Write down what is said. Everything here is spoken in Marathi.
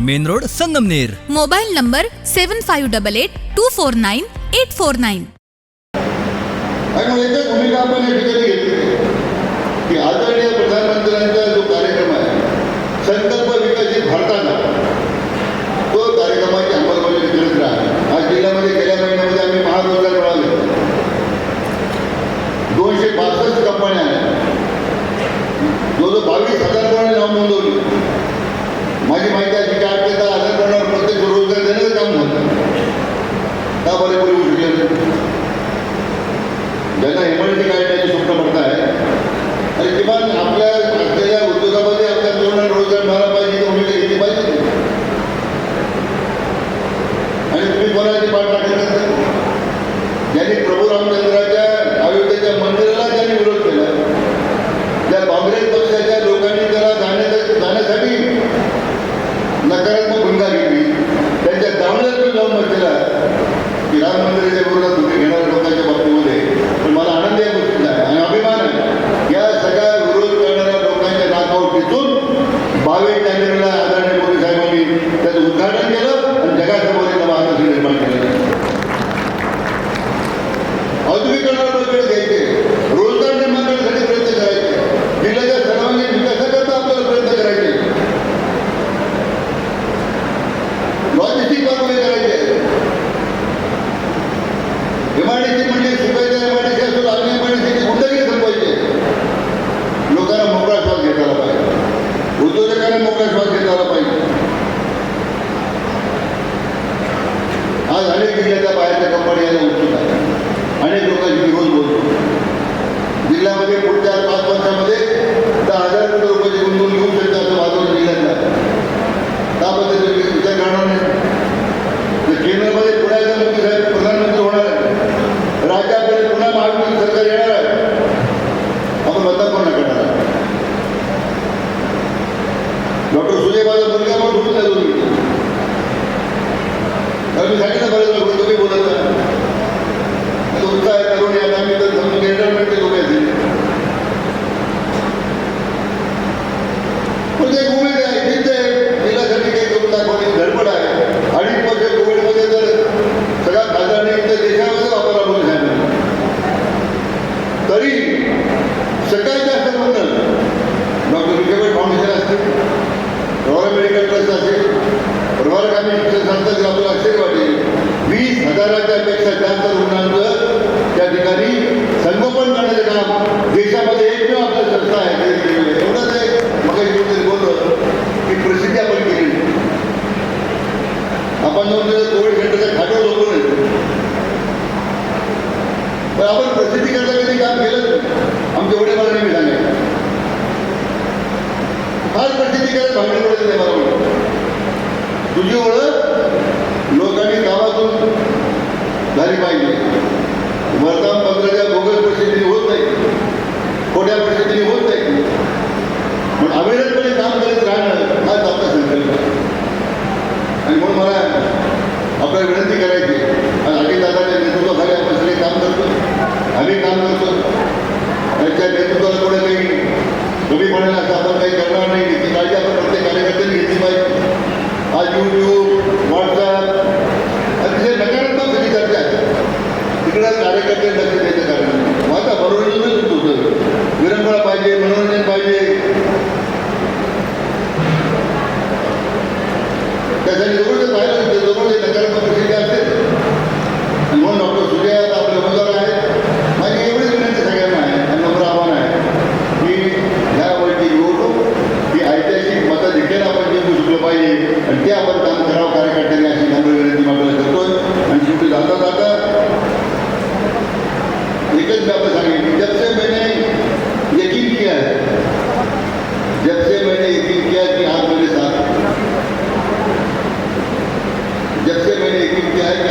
Main road Sangamner. Mobile number seven five double eight two four nine eight four nine आणि मग एकच भूमिका आपण या ठिकाणी घेतली. की आदरणीय प्रधानमंत्र्यांचा जो कार्यक्रम आहे संकल्प विकसित भारताचा तो कार्यक्रमाची अंमलबजावणी करत राहा. आज जिल्ह्यामध्ये गेल्या महिन्यामध्ये आम्ही महारोजगार मिळाले दोनशे बासष्ट कंपन्या आहेत. जवळजवळ बावीस हजार नाव नोंदवली. माझी माहिती अशी की आठ ते दहा हजार जणांना प्रत्येक रोजगार देण्याचं काम झालं का बरे पुढे होऊ शकले नाही? ज्यांना इमर्जन्सी काढण्याचे स्वप्न पडत आहे आणि किमान आपल्या असलेल्या उद्योगामध्ये आपल्या तरुणांना रोजगार मिळाला पाहिजे ही भूमिका घेतली पाहिजे आणि तुम्ही कोणाची पाठ टाकत ज्यांनी प्रभू रामचंद्राच्या अयोध्येच्या मंदिराला त्यांनी विरोध केला त्या काँग्रेस पक्षाच्या लोकांनी त्याला जाण्याचा जाण्यासाठी नकारात्मक भूमिका घेतली त्यांच्या दावण्यात तुम्ही जाऊन बसलेला की विरोधात तुम्ही घेणार लोकांच्या बाबतीमध्ये पण मला आनंद या गोष्टीचा आहे. आणि अभिमान आहे. या सगळ्या विरोध करणाऱ्या लोकांच्या नाकावर टिचून बावीस जानेवारीला आदरणीय मोदी साहेबांनी त्याचं उद्घाटन केलं आणि जगासमोर एक नवा निर्माण केलं. औद्योगिकरणाला वेळ घ्यायचे रोजगार निर्माण करण्यासाठी प्रयत्न करायचे जिल्ह्याच्या सर्वांगीण विकासाकरता आपल्याला प्रयत्न करायचे लॉजिस्टिक पाठवे करायचे एमआयडीसी म्हणजे सुपायच्या एमआयडीसी असो लागणे एमआयडीसी गुंडगिरी संपवायचे लोकांना मोकळा श्वास घेता आला पाहिजे मोकळा श्वास घेतला आला पाहिजे. आज अनेक जिल्ह्याच्या बाहेरच्या कंपन्या यायला उत्सुक आहेत. अनेक लोकांशी मी रोज बोलतो जिल्ह्यामध्ये पुढच्या पाच वर्षामध्ये दहा हजार कोटी रुपयाची गुंतवणूक घेऊ शकते असं वातावरण जिल्ह्यातलं त्याबद्दल विचार करणार नाही. तर केंद्रामध्ये पुण्याचा मोदी साहेब प्रधानमंत्री होणार आहे राज्याकडे पुन्हा महाविकास सरकार येणार आहे आपण मतदान कोण करणार आहे डॉक्टर सुजय माझा मुलगा पण सोडून जातो तुम्ही मी सांगितलं बरेच लोक तुम्ही बोलत तुमचा आहे तरुण याला आम्ही तर समजून रिटायरमेंटचे लोक आहेत. पण ते आहे जिद्द आहे जिल्ह्यासाठी काही करून दाखवणे धडपड आहे. अडीच वर्ष कोविडमध्ये जर सगळ्या खासदारांनी देशामध्ये वापरला तरी सगळ्यात जास्त म्हणणं डॉक्टर विखेपेठ फाउंडेशन रॉयल मेडिकल ट्रस्ट असेल प्रभारगामी शिक्षण संस्था जर आपल्याला आश्चर्य वाटेल वीस हजाराच्या पेक्षा जास्त रुग्णांचं त्या ठिकाणी संगोपन करण्याचं काम देशामध्ये एकमेव आपलं संस्था आहे. आहे. एवढंच आहे. मग कोणतरी बोललं की प्रसिद्धी आपण केली. आपण जाऊन कोविड सेंटरच्या खाट्यावर लोक नाही पण आपण प्रसिद्धी करता कधी काम केलं आमच्या एवढे मला नेहमी सांगायचं. फार प्रसिद्धी करत भांडण पडत नाही मला वाटतं. तुझी ओळख लोकांनी गावातून झाली पाहिजे. वर्तमानपत्राच्या बोगस परिस्थितीने होत नाही. खोट्या परिस्थितीने होत नाही. पण अविरतपणे काम करत राहणं हाच आपला संकल्प आणि म्हणून मला आपल्याला विनंती करायची आज अजितदादाच्या नेतृत्वाखाली आपण सगळे काम करतो. आम्ही काम करतो. त्यांच्या नेतृत्वाला पुढे तुम्ही कमी असं आपण काही करणार नाही घेतली पाहिजे. आपण प्रत्येक कार्यकर्त्यांनी घेतली पाहिजे. आज यूट्यूब व्हॉट्सअप अतिशय नकारात्मक कधी करतात आहे तिकडे कार्यकर्ते लक्ष द्यायचं कारण. नाही. मग आता मनोरंजनच होतं विरंगुळा पाहिजे मनोरंजन पाहिजे. त्यासाठी जवळ जे पाहिलं होतं जवळ जे नकारात्मक प्रसिद्धी असते आणि म्हणून डॉक्टर सुजय आता आपले उमेदवार आहेत माझी एवढीच विनंती सगळ्यांना आहे आणि नम्र आव्हान आहे की ह्या वरची निवडणूक ही ऐतिहासिक मतं देखील आपण जिंकू शकलो पाहिजे आणि ते आपण काम करावं कार्यकर्त्यांनी अशी नम्र विनंती मी आपल्याला करतोय आणि शेवटी जाता जाता एकच मी आपलं सांगेन की जब से मैंने यकीन किया है जब से मैंने यकीन किया कि आप मेरे साथ हैं, जब से मैंने यकीन किया है